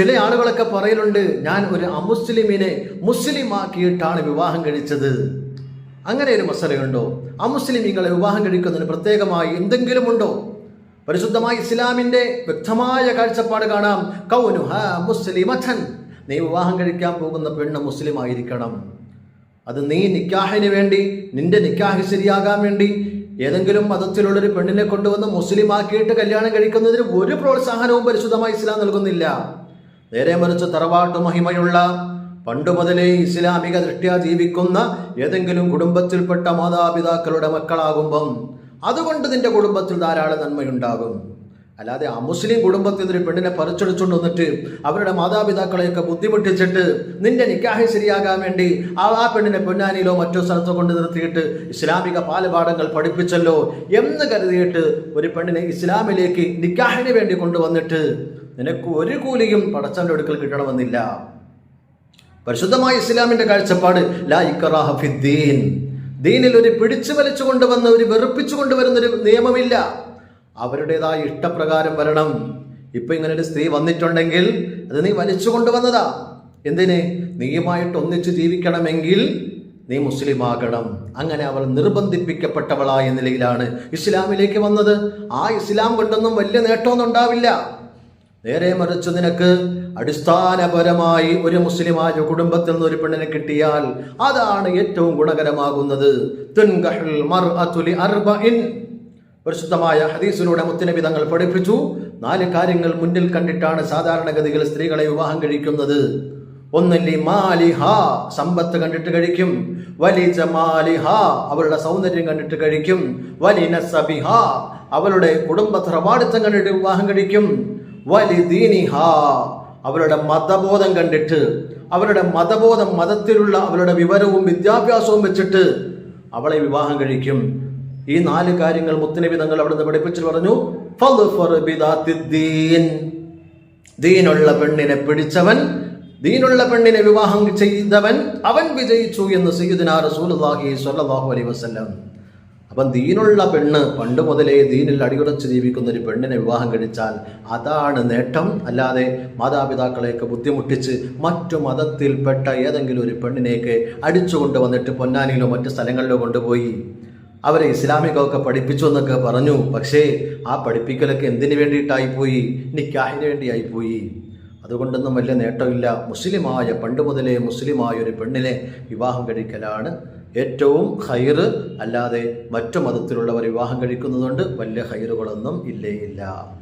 ചില ആളുകളൊക്കെ പറയലുണ്ട് ഞാൻ ഒരു അമുസ്ലിമിനെ മുസ്ലിം ആക്കിയിട്ടാണ് വിവാഹം കഴിച്ചത്. അങ്ങനെ ഒരു മസലയുണ്ടോ? അമുസ്ലിമീങ്ങളെ വിവാഹം കഴിക്കുന്നതിന് പ്രത്യേകമായി എന്തെങ്കിലും ഉണ്ടോ? പരിശുദ്ധമായ ഇസ്ലാമിന്റെ വ്യക്തമായ കാഴ്ചപ്പാട് കാണാം. കൗനുഹ മുസ്ലിമഥൻ നീ വിവാഹം കഴിക്കാൻ പോകുന്ന പെണ്ണ് മുസ്ലിം ആയിരിക്കണം അത് നീ നിക്കാഹിന് വേണ്ടി നിന്റെ നിക്കാഹ് ശരിയാകാൻ വേണ്ടി ഏതെങ്കിലും മതത്തിലുള്ളൊരു പെണ്ണിനെ കൊണ്ടുവന്ന് മുസ്ലിം ആക്കിയിട്ട് കല്യാണം കഴിക്കുന്നതിന് ഒരു പ്രോത്സാഹനവും പരിശുദ്ധമായി ഇസ്ലാം നൽകുന്നില്ല. നേരെ മറിച്ച് തറവാട്ടു മഹിമയുള്ള പണ്ടു മുതലേ ഇസ്ലാമിക ദൃഷ്ട്യാ ജീവിക്കുന്ന ഏതെങ്കിലും കുടുംബത്തിൽപ്പെട്ട മാതാപിതാക്കളുടെ മക്കളാകുമ്പം അതുകൊണ്ട് നിന്റെ കുടുംബത്തിൽ ധാരാളം നന്മയുണ്ടാകും. അല്ലാതെ അമുസ്ലിം കുടുംബത്തിൽ നിന്നൊരു പെണ്ണിനെ പറിച്ചെടുച്ചുകൊണ്ട് വന്നിട്ട് അവരുടെ മാതാപിതാക്കളെയൊക്കെ ബുദ്ധിമുട്ടിച്ചിട്ട് നിന്റെ നിക്കാഹി ശരിയാകാൻ വേണ്ടി ആ ആ പെണ്ണിനെ പൊന്നാനിയിലോ മറ്റോ സ്ഥലത്തോ കൊണ്ട് നിർത്തിയിട്ട് ഇസ്ലാമിക പാലപാഠങ്ങൾ പഠിപ്പിച്ചല്ലോ എന്ന് കരുതിയിട്ട് ഒരു പെണ്ണിനെ ഇസ്ലാമിലേക്ക് നിക്കാഹിന് വേണ്ടി കൊണ്ടുവന്നിട്ട് നിനക്ക് ഒരു കൂലിയും പടച്ചവന്റെ അടുക്കൽ കിട്ടണമെന്നില്ല. പരിശുദ്ധമായ ഇസ്ലാമിന്റെ കാഴ്ചപ്പാട് ഫിദ്ദീൻ ദീനിൽ ഒരു പിടിച്ചു വലിച്ചു കൊണ്ടുവന്ന ഒരു വെറുപ്പിച്ചു കൊണ്ടുവരുന്ന ഒരു നിയമമില്ല. അവരുടേതായ ഇഷ്ടപ്രകാരം വരണം. ഇപ്പൊ ഇങ്ങനെ ഒരു സ്ത്രീ വന്നിട്ടുണ്ടെങ്കിൽ അത് നീ വലിച്ചു കൊണ്ടുവന്നതാ എന്തിന്? നീയുമായിട്ട് ഒന്നിച്ച് ജീവിക്കണമെങ്കിൽ നീ മുസ്ലിം ആകണം അങ്ങനെ അവൾ നിർബന്ധിപ്പിക്കപ്പെട്ടവളായ നിലയിലാണ് ഇസ്ലാമിലേക്ക് വന്നത്. ആ ഇസ്ലാം കൊണ്ടൊന്നും വലിയ നേട്ടമൊന്നും ഉണ്ടാവില്ല. നേരെ മറിച്ച് നിനക്ക് അടിസ്ഥാനപരമായി ഒരു മുസ്ലിമായ കുടുംബത്തിൽ നിന്ന് ഒരു പെണ്ണിനെ കിട്ടിയാൽ അതാണ് ഏറ്റവും ഗുണകരമാകുന്നത്. പരിശുദ്ധമായ ഹദീസിലൂടെ മുത്തനബി തങ്ങൾ പഠിപ്പിച്ചു. നാല് കാര്യങ്ങൾ മുന്നിൽ കണ്ടിട്ടാണ് സാധാരണഗതിയിൽ സ്ത്രീകളെ വിവാഹം കഴിക്കുന്നത്. ഒന്നല്ലി മാലിഹ സമ്പത്ത് കണ്ടിട്ട് കഴിക്കും. വലി ജമാലിഹ അവളുടെ സൗന്ദര്യം കണ്ടിട്ട് കഴിക്കും. വലി നസബിഹ അവളുടെ കുടുംബ ത്രവാടിത്തം കണ്ടിട്ട് വിവാഹം കഴിക്കും. വലി ദീനിഹ അവരുടെ മതബോധം കണ്ടിട്ട് അവരുടെ മതബോധം മതത്തിലുള്ള അവരുടെ വിവരവും വിദ്യാഭ്യാസവും വെച്ചിട്ട് അവളെ വിവാഹം കഴിക്കും. ഈ നാല് കാര്യങ്ങൾ മുത്തനബി തങ്ങൾ അവിടുന്ന് പഠിപ്പിച്ചു പറഞ്ഞു. ദീനുള്ള പെണ്ണിനെ പിടിച്ചവൻ ദീനുള്ള പെണ്ണിനെ വിവാഹം ചെയ്തവൻ അവൻ വിജയിച്ചു എന്ന് സയ്യിദിനാ റസൂലുള്ളാഹി സ്വല്ലല്ലാഹു അലൈഹി വസല്ലം. അപ്പം ദീനുള്ള പെണ്ണ് പണ്ട് മുതലേ ദീനിൽ അടിയുറച്ച് ജീവിക്കുന്ന ഒരു പെണ്ണിനെ വിവാഹം കഴിച്ചാൽ അതാണ് നേട്ടം. അല്ലാതെ മാതാപിതാക്കളെയൊക്കെ ബുദ്ധിമുട്ടിച്ച് മറ്റു മതത്തിൽപ്പെട്ട ഏതെങ്കിലും ഒരു പെണ്ണിനെയൊക്കെ അടിച്ചു കൊണ്ടുവന്നിട്ട് പൊന്നാനിയിലോ മറ്റു സ്ഥലങ്ങളിലോ കൊണ്ടുപോയി അവരെ ഇസ്ലാമികമൊക്കെ പഠിപ്പിച്ചു എന്നൊക്കെ പറഞ്ഞു. പക്ഷേ ആ പഠിപ്പിക്കലൊക്കെ എന്തിനു വേണ്ടിയിട്ടായിപ്പോയി നിക്കാഹിന് വേണ്ടിയായിപ്പോയി അതുകൊണ്ടൊന്നും വലിയ നേട്ടമില്ല. മുസ്ലിമായ പണ്ട് മുതലേ മുസ്ലിമായ ഒരു പെണ്ണിനെ വിവാഹം കഴിക്കലാണ് ഏറ്റവും ഹൈറ് അല്ലാതെ മറ്റു മതത്തിലുള്ളവർ വിവാഹം കഴിക്കുന്നതുകൊണ്ട് വലിയ ഹൈറുകളൊന്നും ഇല്ലേയില്ല ഇല്ല.